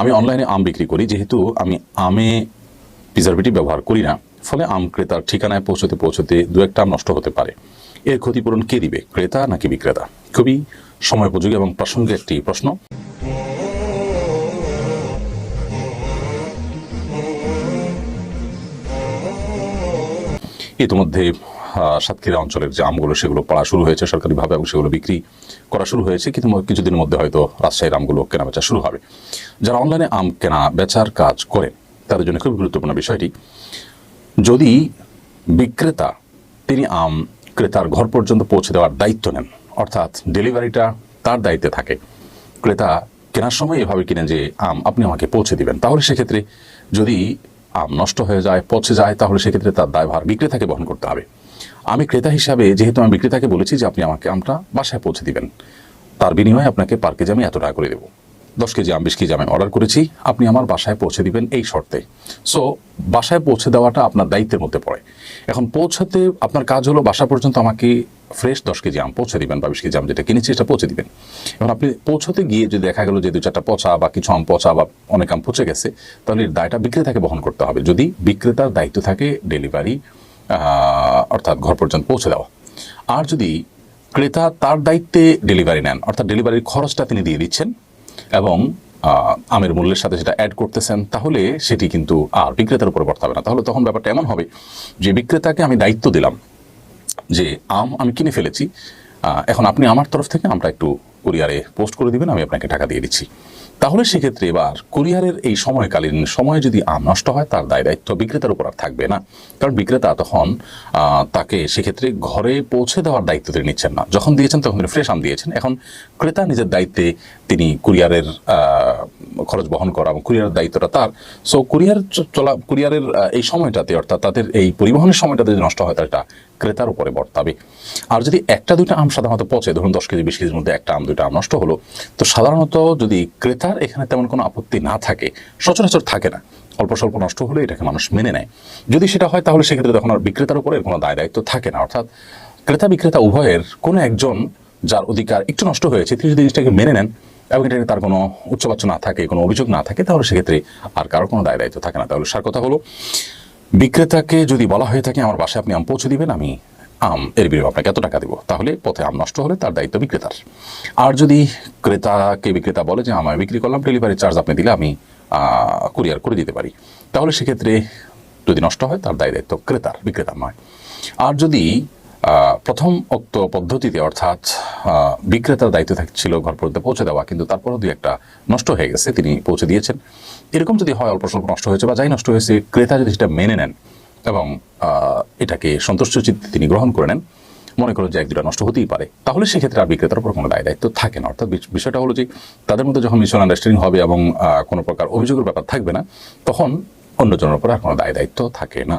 আমি অনলাইনে আম বিক্রি করি, যেহেতু আমি আমে প্রিজারভেটিভ ব্যবহার করি না। ফলে আম ক্রেতার ঠিকানায় পৌঁছতে পৌঁছতে দু একটা আম নষ্ট হতে পারে। এর ক্ষতিপূরণ কে দিবে, ক্রেতা নাকি বিক্রেতা? খুবই সময়োপযোগী এবং প্রাসঙ্গিক একটি প্রশ্ন। ইতিমধ্যে সাতক্ষীরা অঞ্চলের যে আমগুলো, সেগুলো পাড়া শুরু হয়েছে সরকারিভাবে এবং সেগুলো বিক্রি করা শুরু হয়েছে। কিন্তু কিছুদিনের মধ্যে হয়তো রাজশাহীর আমগুলো কেনা বেচা শুরু হবে। যারা অনলাইনে আম কেনা, বেচার কাজ করেন, তাদের জন্য খুব গুরুত্বপূর্ণ বিষয়টি। যদি বিক্রেতা, তিনি আম ক্রেতার ঘর পর্যন্ত পৌঁছে দেওয়ার দায়িত্ব নেন, অর্থাৎ ডেলিভারিটা তার দায়িত্বে থাকে, ক্রেতা কেনার সময় এভাবে কিনেন যে, আম আপনি আমাকে পৌঁছে দিবেন। তাহলে সেক্ষেত্রে যদি আম নষ্ট হয়ে যায়, পচে যায়, তাহলে সেক্ষেত্রে তার দায়ভার বিক্রেতাকে বহন করতে হবে। আমি ক্রেতা হিসাবে, যেহেতু আমি বিক্রেতাকে বলেছি যে আপনি আমাকে আমটা বাসায় পৌঁছে দিবেন, তার বিনিময়ে আপনাকে পার কেজি আমি এত টাকা করে দেবো। দশ কেজি আম, বিশ কেজি আমি অর্ডার করেছি, আপনি আমার বাসায় পৌঁছে দিবেন এই শর্তে। সো বাসায় পৌঁছে দেওয়াটা আপনার দায়িত্বের মধ্যে পড়ে। এখন পৌঁছাতে আপনার কাজ হলো বাসা পর্যন্ত আমাকে ফ্রেশ দশ কেজি আম পৌঁছে দিবেন বা বিশ কেজি আম যেটা কিনেছি সেটা পৌঁছে দিবেন। এখন আপনি পৌঁছতে গিয়ে যদি দেখা গেল যে দু চারটা পচা বা কিছু আম পচা বা অনেক আম পচে গেছে, তাহলে এর দায়টা বিক্রেতাকে বহন করতে হবে। যদি বিক্রেতার দায়িত্ব থাকে ডেলিভারি অর্থাৎ ঘর পর্যন্ত পৌঁছে দেওয়া আর যদি ক্রেতা তার দায়িত্বে ডেলিভারি নেন, অর্থাৎ ডেলিভারির খরচটা তিনি দিয়ে দিচ্ছেন এবং আমের মূল্যের সাথে সেটা অ্যাড করতেছেন, তাহলে সেটি কিন্তু আর বিক্রেতার উপরে বর্তাবে না। তাহলে তখন ব্যাপারটা এমন হবে যে বিক্রেতাকে আমি দায়িত্ব দিলাম যে আম আমি কিনে ফেলেছি এখন আপনি আমার তরফ থেকে আমটা একটু কুরিয়ারে পোস্ট করে দিবেন, আমি আপনাকে টাকা দিয়ে দিচ্ছি। তাহলে সেক্ষেত্রে এবার কুরিয়ারের এই সময়কালীন সময় যদি আম নষ্ট হয়, তার দায় দায়িত্ব বিক্রেতার উপর আর থাকবে না। কারণ বিক্রেতা তখন তাকে সেক্ষেত্রে ঘরে পৌঁছে দেওয়ার দায়িত্ব তিনি নিচ্ছেন না। যখন দিয়েছেন তখন তিনি ফ্রেশ আম দিয়েছেন। এখন ক্রেতা নিজের দায়িত্বে তিনি কুরিয়ারের খরচ বহন করা এবং কুরিয়ারের দায়িত্বটা তার। সো কুরিয়ার চলা, কুরিয়ারের এই সময়টাতে, অর্থাৎ তাদের এই পরিবহনের সময়টাতে যদি নষ্ট হয়, তাহলে এটা ক্রেতার উপরে বর্তাবে আর যদি একটা, দুইটা আম সাধারণত পচে, ধরুন দশ কেজি, বিশ কেজির মধ্যে একটা আম, দুইটা আম নষ্ট হলো, তো সাধারণত যদি ক্রেতার এখানে তেমন কোনো আপত্তি না থাকে, সচরাচর থাকে না। অল্প স্বল্প নষ্ট হলে এটাকে মানুষ মেনে নেয়। যদি সেটা হয়, তাহলে সেক্ষেত্রে তখন আর বিক্রেতার উপরে কোনো দায় দায়িত্ব থাকে না। অর্থাৎ ক্রেতা বিক্রেতা উভয়ের কোনো একজন, যার অধিকার একটু নষ্ট হয়েছে, তিনি যদি জিনিসটাকে মেনে নেন এবং এটা তার কোনো উচ্চবাচ্য না থাকে, কোনো অভিযোগ না থাকে, তাহলে সেক্ষেত্রে আর কারও কোনো দায় দায়িত্ব থাকে না। তাহলে সার কথা হলো, বিক্রেতাকে যদি বলা হয়ে থাকে, আমার বাসায় আপনি আম পৌঁছে দিবেন, আমি আম, এর বিনিময়ে আপনাকে এত টাকা দেবো। তাহলে পথে আম নষ্ট হলে তার দায়িত্ব বিক্রেতার। আর যদি ক্রেতাকে বিক্রেতা বলে যে আমায় বিক্রি করলাম ডেলিভারি চার্জ আপনি দিলে আমি কুরিয়ার করে দিতে পারি। তাহলে সেক্ষেত্রে যদি নষ্ট হয়, তার দায় দায়িত্ব ক্রেতার, বিক্রেতার নয়। আর যদি প্রথম উক্ত পদ্ধতিতে অর্থাৎ বিক্রেতার দায়িত্ব থাকছিল ঘর পর্যন্ত পৌঁছে দেওয়া, কিন্তু তারপরও দুই একটা নষ্ট হয়ে গেছে, তিনি পৌঁছে দিয়েছেন। এরকম যদি হয়, অল্প স্বল্প নষ্ট হয়েছে বা যাই নষ্ট হয়েছে, ক্রেতা যদি সেটা মেনে নেন এবং এটাকে সন্তুষ্ট চিত্তে তিনি গ্রহণ করে নেন, মনে করো যে এক দুটা নষ্ট হতেই পারে, তাহলে সেক্ষেত্রে আর বিক্রেতার উপর কোনো দায় দায়িত্ব থাকে না। অর্থাৎ বিষয়টা হলো যে, তাদের মধ্যে যখন মিশন আন্ডারস্ট্যান্ডিং হবে এবং কোনো প্রকার অভিযোগের ব্যাপার থাকবে না, তখন অন্যজনের উপর আর কোনো দায় দায়িত্ব থাকে না।